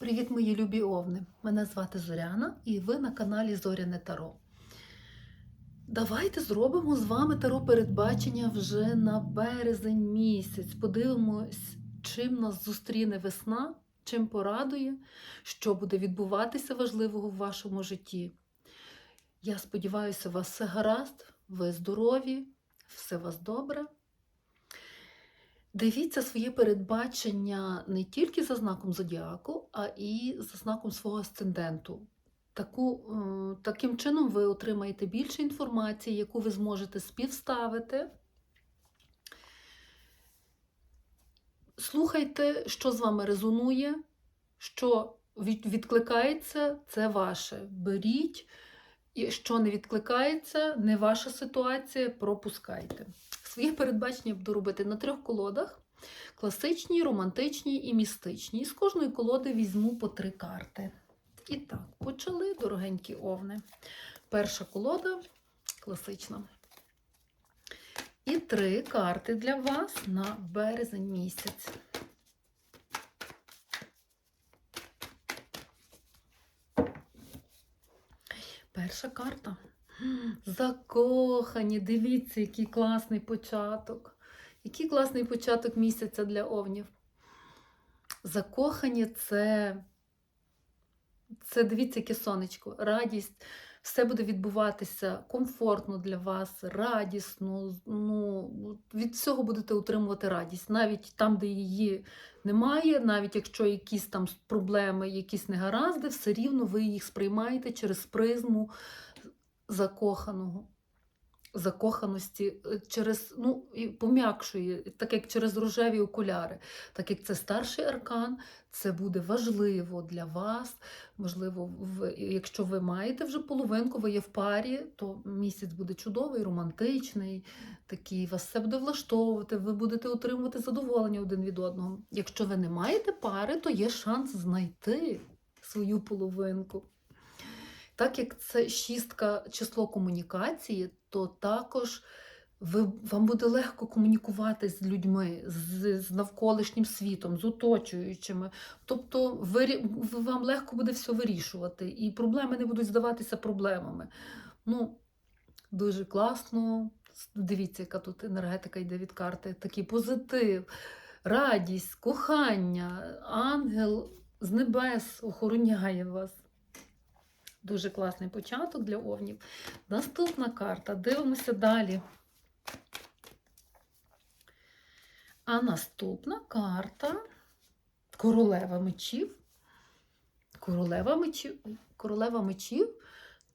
Привіт, мої любі овни! Мене звати Зоряна і ви на каналі Зоряне Таро. Давайте зробимо з вами таро передбачення вже на березень місяць. Подивимось, чим нас зустріне весна, чим порадує, що буде відбуватися важливого в вашому житті. Я сподіваюся, у вас все гаразд, ви здорові, все у вас добре. Дивіться своє передбачення не тільки за знаком зодіаку, а і за знаком свого асценденту. Таку, е, таким чином ви отримаєте більше інформації, яку ви зможете співставити. Слухайте, що з вами резонує, що відкликається, це ваше. Беріть, і що не відкликається, не ваша ситуація, пропускайте. Своє передбачення буду робити на трьох колодах: класичній, романтичній і містичній. З кожної колоди візьму по три карти. І так, почали, дорогенькі овни. Перша колода класична. І три карти для вас на березень місяць. Перша карта. Закохані. Дивіться, який класний початок. Який класний початок місяця для овнів. Закохані це, це дивіться, яке сонечко, радість. Все буде відбуватися комфортно для вас, радісно. Ну, від всього будете отримувати радість. Навіть там, де її немає, навіть якщо якісь там проблеми, якісь негаразди, все рівно ви їх сприймаєте через призму закоханого. Закоханості е, через, ну, і пом'якшує, так як через рожеві окуляри. Так як це старший аркан, це буде важливо для вас. Можливо, ви, якщо ви маєте вже половинку, ви є в парі, то місяць буде чудовий, романтичний, такий, вас все буде влаштовувати, ви будете отримувати задоволення один від одного. Якщо ви не маєте пари, то є шанс знайти свою половинку. Так як це шістка число комунікації, то також ви, вам буде легко комунікувати з людьми, з, з навколишнім світом, з оточуючими. Тобто ви, вам легко буде все вирішувати, і проблеми не будуть здаватися проблемами. Ну, дуже класно. Дивіться, яка тут енергетика йде від карти. Такий позитив, радість, кохання, ангел з небес охороняє вас. Дуже класний початок для овнів. Наступна карта. Дивимося далі. А наступна карта королева мечів. Королева мечів. Королева мечів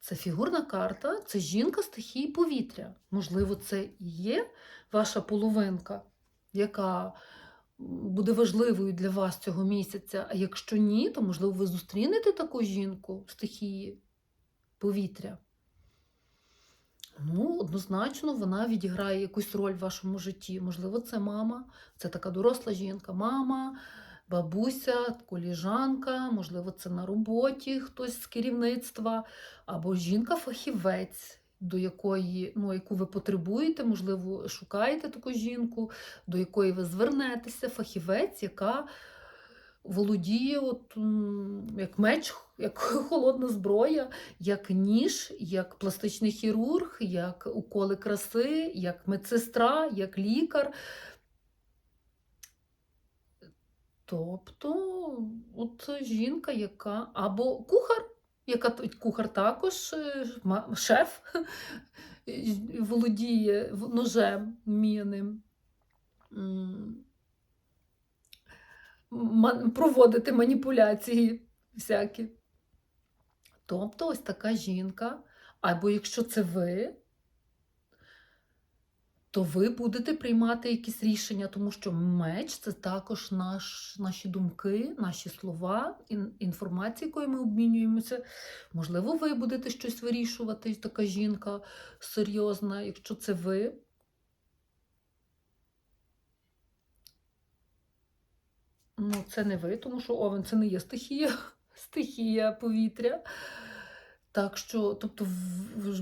це фігурна карта, це жінка стихії повітря. Можливо, це і є ваша половинка, яка буде важливою для вас цього місяця. А якщо ні, то, можливо, ви зустрінете таку жінку в стихії повітря. Ну, однозначно, вона відіграє якусь роль в вашому житті. Можливо, це мама, це така доросла жінка, мама, бабуся, коліжанка, можливо, це на роботі хтось з керівництва, або жінка-фахівець, до якої, ну, яку ви потребуєте, можливо, шукаєте таку жінку, до якої ви звернетеся, фахівець, яка володіє от, як меч, як холодна зброя, як ніж, як пластичний хірург, як уколи краси, як медсестра, як лікар. Тобто, от жінка, яка або кухар, яка кухар також е, шеф володіє ножем міним. Проводити маніпуляції всякі. Тобто ось така жінка, або якщо це ви, то ви будете приймати якісь рішення, тому що меч це також наш, наші думки, наші слова, інформація, якою ми обмінюємося. Можливо, ви будете щось вирішувати, така жінка серйозна, якщо це ви. Ну, це не ви, тому що овен це не є стихія, стихія повітря. Так що, тобто,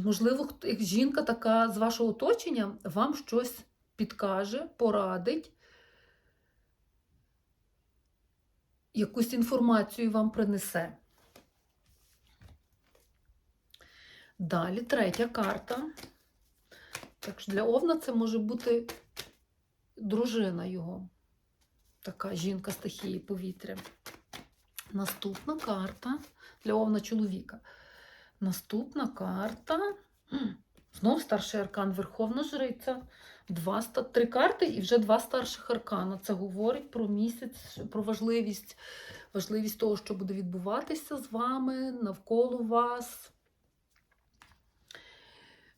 можливо, жінка така з вашого оточення вам щось підкаже, порадить. якусь інформацію вам принесе. Далі третя карта. Так що для Овна це може бути дружина його. Така жінка стихії повітря. Наступна карта для Овна чоловіка. Наступна карта. Знов старший аркан Верховна Жриця. Два, три карти і вже два старших аркана. Це говорить про місяць, про важливість, важливість того, що буде відбуватися з вами, навколо вас.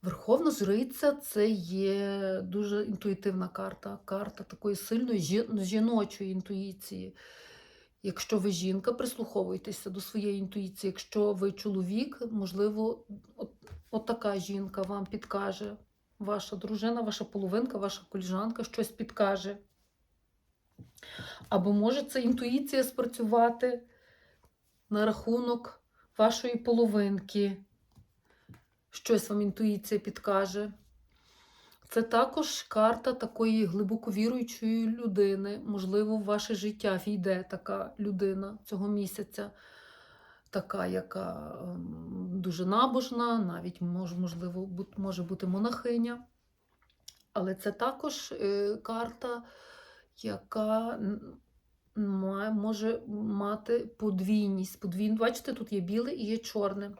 Верховна Жриця це є дуже інтуїтивна карта, карта такої сильної жіночої інтуїції. Якщо ви жінка, прислуховуйтеся до своєї інтуїції. Якщо ви чоловік, можливо, от, от жінка вам підкаже. Ваша дружина, ваша половинка, ваша коліжанка щось підкаже. Або може це інтуїція спрацювати на рахунок вашої половинки. Щось вам інтуїція підкаже. Це також карта такої глибоко віруючої людини. Можливо, в ваше життя війде така людина цього місяця, така, яка ем, дуже набожна, навіть можливо, може бути монахиня. Але це також е, карта, яка може мати подвійність. Подвійн... Бачите, тут є біле і є чорне.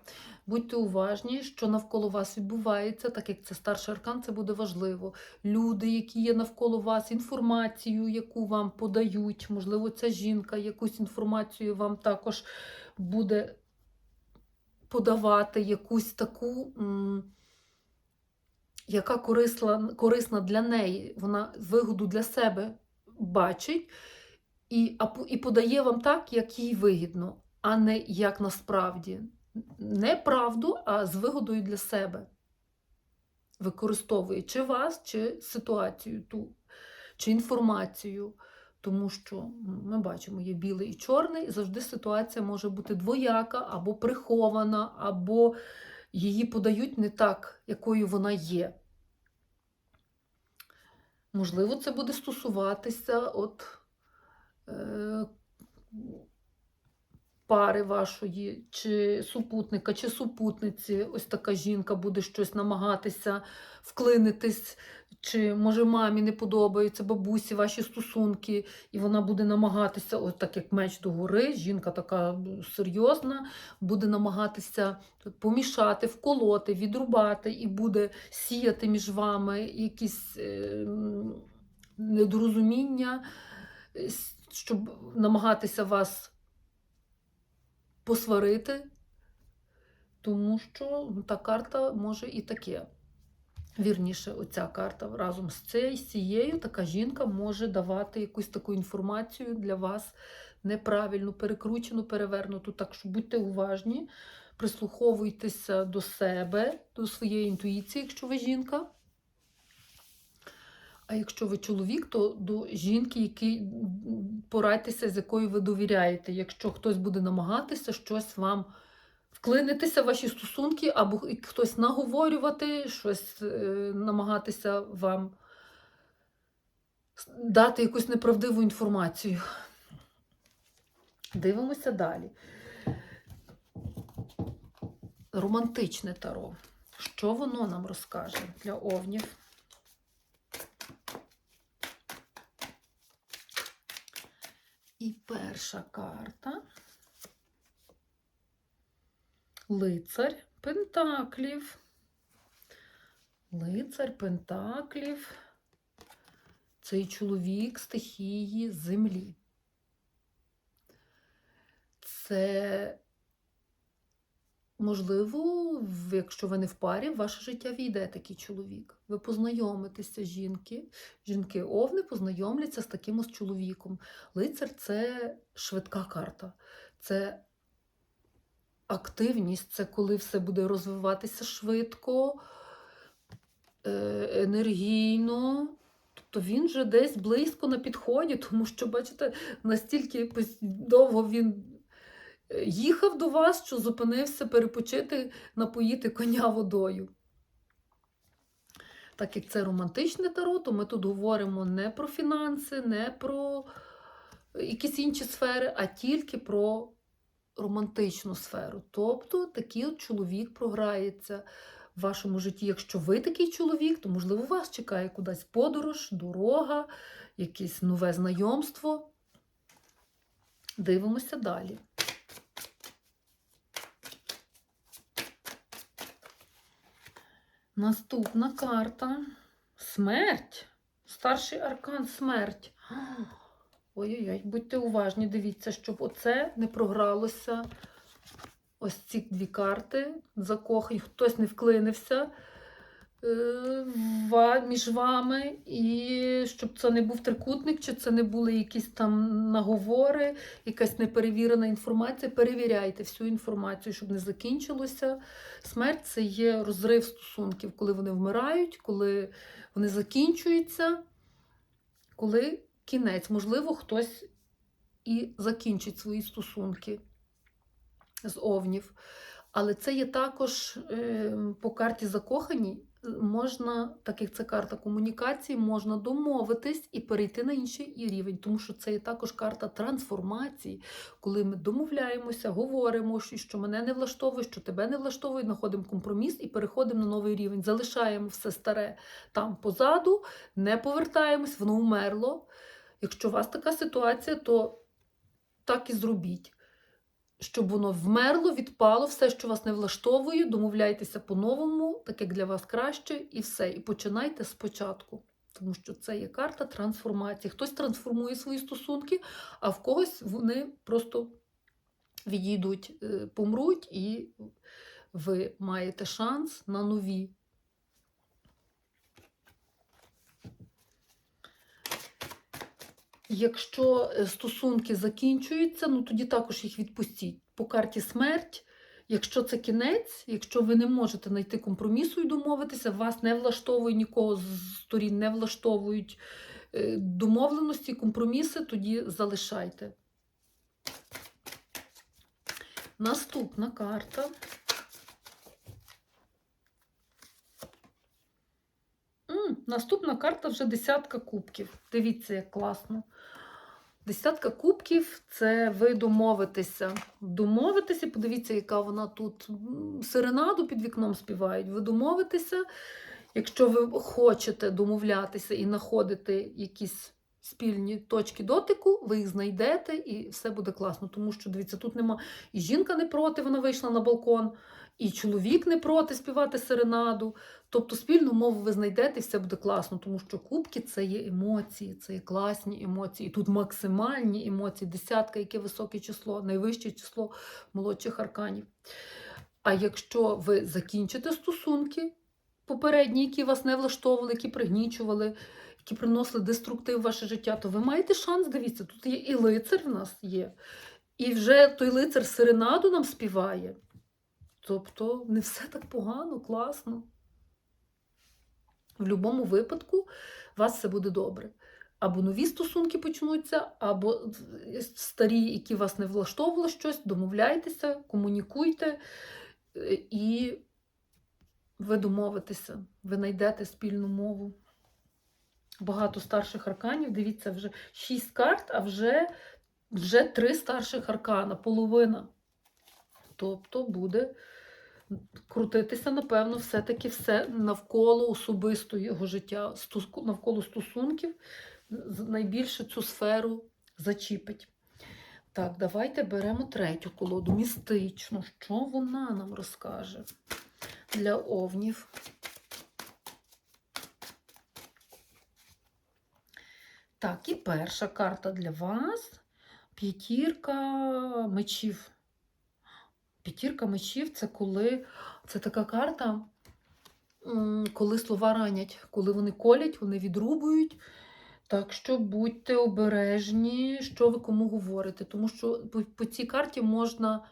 Будьте уважні, що навколо вас відбувається, так як це старший аркан, це буде важливо. Люди, які є навколо вас, інформацію, яку вам подають, можливо, ця жінка якусь інформацію вам також буде подавати, якусь таку, яка корисла, корисна для неї, вона вигоду для себе бачить і, і подає вам так, як їй вигідно, а не як насправді. Не правду, а з вигодою для себе. Використовує чи вас, чи ситуацію ту, чи інформацію. Тому що ми бачимо, є білий і чорний, і завжди ситуація може бути двояка, або прихована, або її подають не так, якою вона є. Можливо, це буде стосуватися от, пари вашої, чи супутника, чи супутниці. Ось така жінка буде щось намагатися вклинитись, чи може мамі не подобаються бабусі ваші стосунки, і вона буде намагатися, ось так як меч догори, жінка така серйозна, буде намагатися помішати, вколоти, відрубати, і буде сіяти між вами якісь е, недорозуміння, е, щоб намагатися вас посварити, тому що та карта може і таке. Вірніше, оця карта разом з цією, з цією така жінка може давати якусь таку інформацію для вас неправильну, перекручену, перевернуту. Так що будьте уважні, прислуховуйтеся до себе, до своєї інтуїції, якщо ви жінка. А якщо ви чоловік, то до жінки, який порадьтеся, з якою ви довіряєте. Якщо хтось буде намагатися щось вам вклинитися в ваші стосунки, або хтось наговорювати, щось е, намагатися вам дати якусь неправдиву інформацію. Дивимося далі. Романтичне таро. Що воно нам розкаже для овнів? І перша карта. Лицар Пентаклів. Лицар Пентаклів. Цей чоловік стихії землі. Це, можливо, якщо ви не в парі, в ваше життя війде такий чоловік. Ви познайомитеся жінки, жінки овни познайомляться з таким ось чоловіком. Лицар це швидка карта. Це активність, це коли все буде розвиватися швидко, е, енергійно. Тобто він вже десь близько на підході, тому що, бачите, настільки довго він їхав до вас, що зупинився перепочити, напоїти коня водою. Так як це романтичне таро, то ми тут говоримо не про фінанси, не про якісь інші сфери, а тільки про романтичну сферу. Тобто такий от чоловік програється в вашому житті. Якщо ви такий чоловік, то, можливо, вас чекає кудись подорож, дорога, якесь нове знайомство. Дивимося далі. Наступна карта смерть. Старший аркан смерть. Ой-ой-ой, будьте уважні, дивіться, щоб оце не програлося. Ось ці дві карти закохані, хтось не вклинився між вами, і щоб це не був трикутник, чи це не були якісь там наговори, якась неперевірена інформація. Перевіряйте всю інформацію, щоб не закінчилося. Смерть це є розрив стосунків, коли вони вмирають, коли вони закінчуються, коли кінець. Можливо, хтось і закінчить свої стосунки з овнів. Але це є також е, по карті закохані. Можна, так як це карта комунікації, можна домовитись і перейти на інший рівень, тому що це є також карта трансформації, коли ми домовляємося, говоримо, що мене не влаштовує, що тебе не влаштовує, знаходимо компроміс і переходимо на новий рівень. Залишаємо все старе там позаду, не повертаємось, воно вмерло. Якщо у вас така ситуація, то так і зробіть. Щоб воно вмерло, відпало, все, що вас не влаштовує, домовляйтеся по-новому, так як для вас краще, і все. І починайте спочатку. Тому що це є карта трансформації. Хтось трансформує свої стосунки, а в когось вони просто відійдуть, е, помруть, і ви маєте шанс на нові. Якщо е, стосунки закінчуються, ну тоді також їх відпустіть. По карті смерть, якщо це кінець, якщо ви не можете знайти компромісу і домовитися, вас не влаштовує нікого з сторін, не влаштовують е, домовленості, компроміси, тоді залишайте. Наступна карта. Наступна карта вже десятка кубків. Дивіться, як класно. Десятка кубків це ви домовитеся. Домовитеся, подивіться, яка вона тут серенаду під вікном співають. Ви домовитеся, якщо ви хочете домовлятися і знаходити якісь спільні точки дотику, ви їх знайдете і все буде класно. Тому що, дивіться, тут нема і жінка не проти, вона вийшла на балкон, і чоловік не проти співати серенаду. Тобто спільну мову ви знайдете і все буде класно, тому що кубки це є емоції, це є класні емоції. І тут максимальні емоції, десятка, яке високе число, найвище число молодших арканів. А якщо ви закінчите стосунки попередні, які вас не влаштовували, які пригнічували, які приносили деструктив в ваше життя, то ви маєте шанс, дивіться, тут є і лицар в нас є. І вже той лицар серенаду нам співає. Тобто не все так погано, класно. В будь-якому випадку у вас все буде добре. Або нові стосунки почнуться, або старі, які вас не влаштовували щось, домовляйтеся, комунікуйте, е, і ви домовитеся, ви знайдете спільну мову. Багато старших арканів, дивіться, вже 6 карт, а вже, вже 3 старших аркана, половина. Тобто буде крутитися, напевно, все-таки все навколо особистого його життя, навколо стосунків, найбільше цю сферу зачіпить. Так, давайте беремо третю колоду, містичну. Що вона нам розкаже для овнів? Так, і перша карта для вас п'ятірка мечів. П'ятірка мечів це коли це така карта, коли слова ранять, коли вони колять, вони відрубують. Так що будьте обережні, що ви кому говорите. Тому що по, цій карті можна,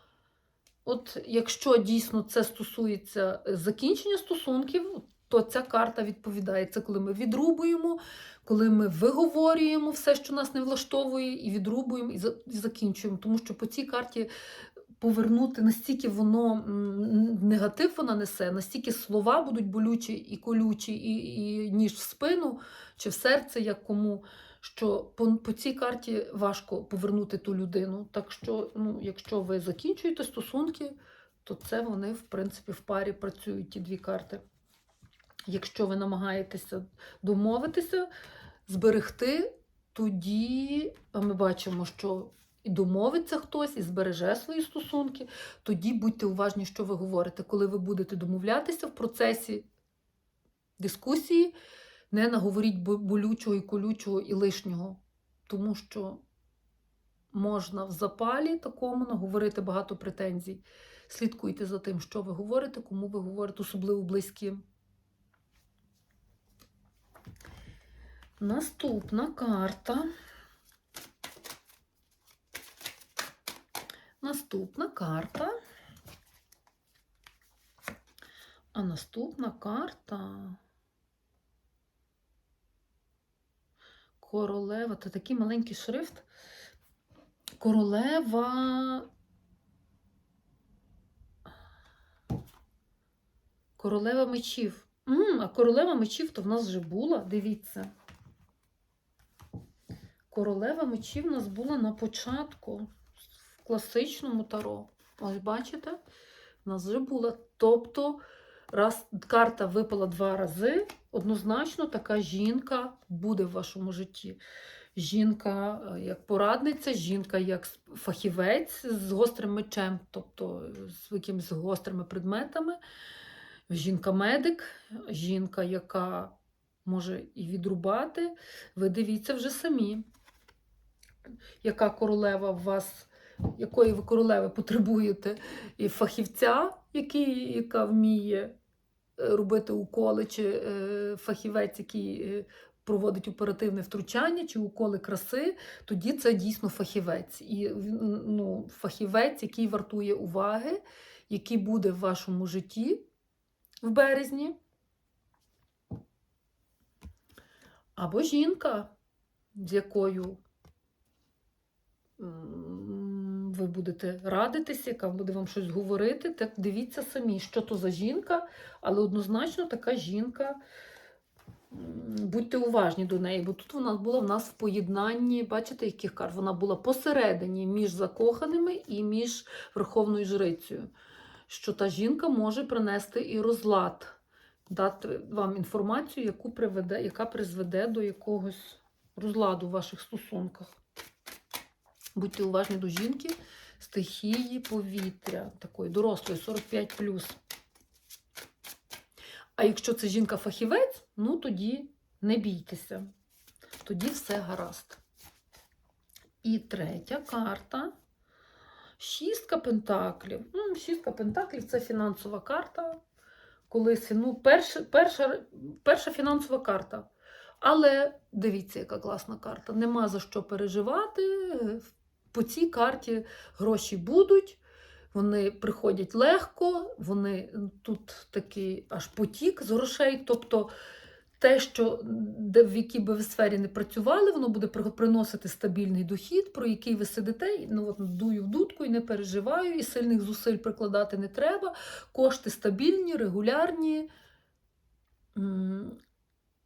от якщо дійсно це стосується е, закінчення стосунків, то ця карта відповідає. Це коли ми відрубуємо, коли ми виговорюємо все, що нас не влаштовує, і відрубуємо, і закінчуємо. Тому що по цій карті повернути настільки воно негатив вона несе, настільки слова будуть болючі і колючі, і, і ніж в спину чи в серце, як кому, що по, по цій карті важко повернути ту людину. Так що, ну, якщо ви закінчуєте стосунки, то це вони, в принципі, в парі працюють ті дві карти. Якщо ви намагаєтеся домовитися, зберегти, тоді ми бачимо, що і домовиться хтось, і збереже свої стосунки. Тоді будьте уважні, що ви говорите. Коли ви будете домовлятися в процесі дискусії, не наговоріть болючого і колючого і лишнього, тому що можна в запалі такому наговорити багато претензій. Слідкуйте за тим, що ви говорите, кому ви говорите, особливо близьким. Наступна карта. Наступна карта. А наступна карта. Королева. Це такий маленький шрифт. Королева. Королева мечів. М, а королева мечів то в нас вже була, дивіться. Королева мечів у нас була на початку класичному таро. Ось бачите? У нас вже була. Тобто, раз карта випала два рази, однозначно така жінка буде в вашому житті. Жінка е, як порадниця, жінка як фахівець з гострим мечем, тобто з якимись гострими предметами. Жінка-медик, жінка, яка може і відрубати. Ви дивіться вже самі, яка королева в вас, якої ви королеви потребуєте, і фахівця, який, яка вміє е, робити уколи, чи е, фахівець, який е, проводить оперативне втручання, чи уколи краси, тоді це дійсно фахівець. І ну, фахівець, який вартує уваги, який буде в вашому житті в березні. Або жінка, з якою ви будете радитися, яка буде вам щось говорити. Так дивіться самі, що то за жінка, але однозначно така жінка. Будьте уважні до неї, бо тут вона була в нас в поєднанні, бачите, яких карт? Вона була посередині між закоханими і між Верховною Жрицею. Що та жінка може принести і розлад, дати вам інформацію, яку приведе, яка призведе до якогось розладу в ваших стосунках. Будьте уважні до жінки стихії повітря, такої дорослої, 45 А якщо це жінка-фахівець, ну тоді не бійтеся. Тоді все гаразд. І третя карта. Шістка пентаклів. Ну, шістка пентаклів це фінансова карта. Колись, ну, перша, перша, перша фінансова карта. Але дивіться, яка класна карта. Нема за що переживати. По цій карті гроші будуть, вони приходять легко, вони тут такий аж потік з грошей. Тобто те, що де, в якій би ви сфері не працювали, воно буде приносити стабільний дохід, про який ви сидите, ну, от, дую в дудку і не переживаю, і сильних зусиль прикладати не треба. Кошти стабільні, регулярні.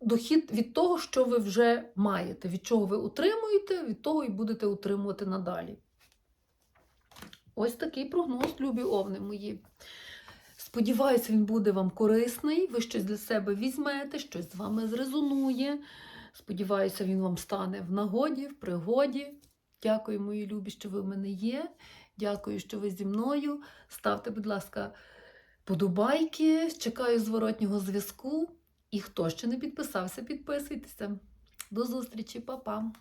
Дохід від того, що ви вже маєте, від чого ви утримуєте, від того і будете утримувати надалі. Ось такий прогноз, любі овни мої. Сподіваюсь, він буде вам корисний, ви щось для себе візьмете, щось з вами зрезонує. Сподіваюся, він вам стане в нагоді, в пригоді. Дякую, мої любі, що ви в мене є. Дякую, що ви зі мною. Ставте, будь ласка, подобайки. Чекаю зворотнього зв'язку. І хто ще не підписався, підписуйтеся. До зустрічі, па-па!